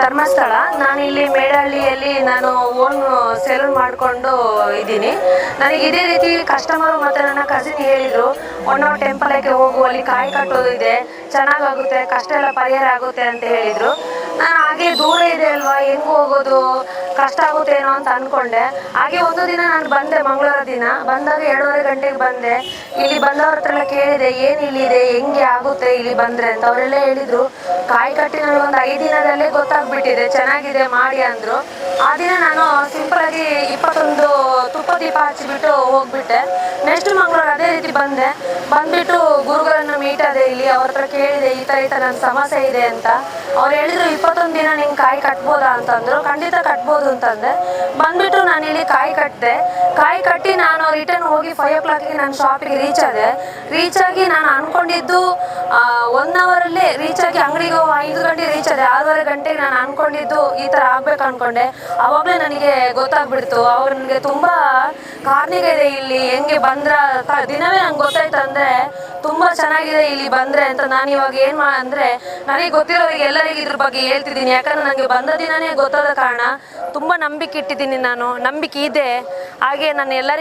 ಧರ್ಮಸ್ಥಳ. ನಾನು ಇಲ್ಲಿ ಮೇಡಹಳ್ಳಿಯಲ್ಲಿ ನಾನು ಓನ್ ಸೆಲೂನ್ ಮಾಡಿಕೊಂಡು ಇದ್ದೀನಿ. ನನಗೆ ಇದೇ ರೀತಿ ಕಸ್ಟಮರು ಮತ್ತು ನನ್ನ ಕಸಿನ್ ಹೇಳಿದರು ಒನ್ ಟೆಂಪಲ್ಗೆ ಹೋಗು, ಅಲ್ಲಿ ಕಾಯಿ ಕಟ್ಟೋದು ಇದೆ ಚೆನ್ನಾಗಾಗುತ್ತೆ ಕಷ್ಟ ಎಲ್ಲ ಪರಿಹಾರ ಆಗುತ್ತೆ ಅಂತ ಹೇಳಿದರು. ನಾನು ಹಾಗೆ ದೂರ ಇದೆ ಅಲ್ವಾ? ಹೆಂಗ್ ಹೋಗೋದು? ಕಷ್ಟ ಆಗುತ್ತೇನೋ ಅಂತ ಅನ್ಕೊಂಡೆ. ಹಾಗೆ ಒಂದು ದಿನ ನಾನು ಬಂದೆ, ಮಂಗಳವಾರ ದಿನ. ಬಂದಾಗ ಎರಡೂವರೆ ಗಂಟೆಗೆ ಬಂದೆ. ಇಲ್ಲಿ ಬಂದವ್ರ ಹತ್ರ ಎಲ್ಲ ಕೇಳಿದೆ, ಏನು ಇಲ್ಲಿದೆ? ಹೆಂಗೆ ಆಗುತ್ತೆ ಇಲ್ಲಿ ಬಂದ್ರೆ? ಅಂತ ಅವರೆಲ್ಲ ಹೇಳಿದ್ರು. ಕಾಯಿ ಕಟ್ಟಿ ನನಗೆ ಒಂದು ಐದು ದಿನದಲ್ಲೇ ಗೊತ್ತಾಗ್ಬಿಟ್ಟಿದೆ. ಚೆನ್ನಾಗಿದೆ, ಮಾಡಿ ಅಂದ್ರು. ಆ ದಿನ ನಾನು ಸಿಂಪಲ್ ಆಗಿ ಇಪ್ಪತ್ತೊಂದು ತುಪ್ಪ ದೀಪ ಹಚ್ಚಿಬಿಟ್ಟು ಹೋಗ್ಬಿಟ್ಟೆ. ನೆಕ್ಸ್ಟ್ ಮಂಗಳವಾರ ಅದೇ ರೀತಿ ಬಂದೆ. ಬಂದ್ಬಿಟ್ಟು ಗುರುಗಳನ್ನ ಮೀಟ್ ಆದೆ ಇಲ್ಲಿ, ಅವ್ರ ಹತ್ರ ಕೇಳಿದೆ, ಈ ಥರ ಈ ಥರ ನನ್ನ ಸಮಸ್ಯೆ ಇದೆ ಅಂತ. ಅವ್ರು ಹೇಳಿದ್ರು, ಇಪ್ಪತ್ತೊಂದು ದಿನ ನಿಂಗೆ ಕಾಯಿ ಕಟ್ಬೋದಾ? ಅಂತಂದ್ರು. ಖಂಡಿತ ಕಟ್ಬೋದು ಅಂತಂದೆ. ಬಂದ್ಬಿಟ್ಟು ನಾನು ಇಲ್ಲಿ ಕಾಯಿ ಕಟ್ಟಿದೆ ಕಾಯಿ ಕಟ್ಟಿ ನಾನು ರಿಟರ್ನ್ ಹೋಗಿ ಫೈವ್ ಓ ಕ್ಲಾಕ್ಗೆ ನಾನು ಶಾಪಿಗೆ ರೀಚ್ ಆದೆ. ರೀಚ್ ಆಗಿ ನಾನು ಅನ್ಕೊಂಡಿದ್ದು ಒನ್ ಅವರಲ್ಲೇ ರೀಚ್ ಆಗಿ ಅಂಗಡಿಗೆ ಐದು ಗಂಟೆ ರೀಚ್ ಆದೆ. ಆರೂವರೆ ಗಂಟೆಗೆ ನಾನು ಅನ್ಕೊಂಡಿದ್ದು ಈ ಥರ ಆಗ್ಬೇಕು ಅನ್ಕೊಂಡೆ. ಅವಾಗಲೇ ನನಗೆ ಗೊತ್ತಾಗ್ಬಿಡ್ತು. ಅವ್ರು ನನಗೆ ತುಂಬ ಕಾರ್ನಿಗೆ ಇದೆ ಇಲ್ಲಿ ಹೆಂಗೆ ಬಂದ್ರ ದಿನವೇ ನಂಗೆ ಗೊತ್ತಾಯ್ತು ಅಂದ್ರೆ ತುಂಬಾ ಚೆನ್ನಾಗಿದೆ ಇಲ್ಲಿ ಬಂದ್ರೆ ಅಂತ ನಾನು ಇವಾಗ ಏನ್ ಮಾ ಅಂದ್ರೆ ನನಗೆ ಗೊತ್ತಿರೋರಿಗೆ ಎಲ್ಲರಿಗೂ ಇದ್ರ ಬಗ್ಗೆ ಹೇಳ್ತಿದ್ದೀನಿ. ಯಾಕಂದ್ರೆ ನನಗೆ ಬಂದ ದಿನನೇ ಗೊತ್ತಾದ ಕಾರಣ ತುಂಬಾ ನಂಬಿಕೆ ಇಟ್ಟಿದ್ದೀನಿ ನಾನು. ನಂಬಿಕೆ ಇದೆ. ಹಾಗೆ ನಾನು ಎಲ್ಲರಿಗೂ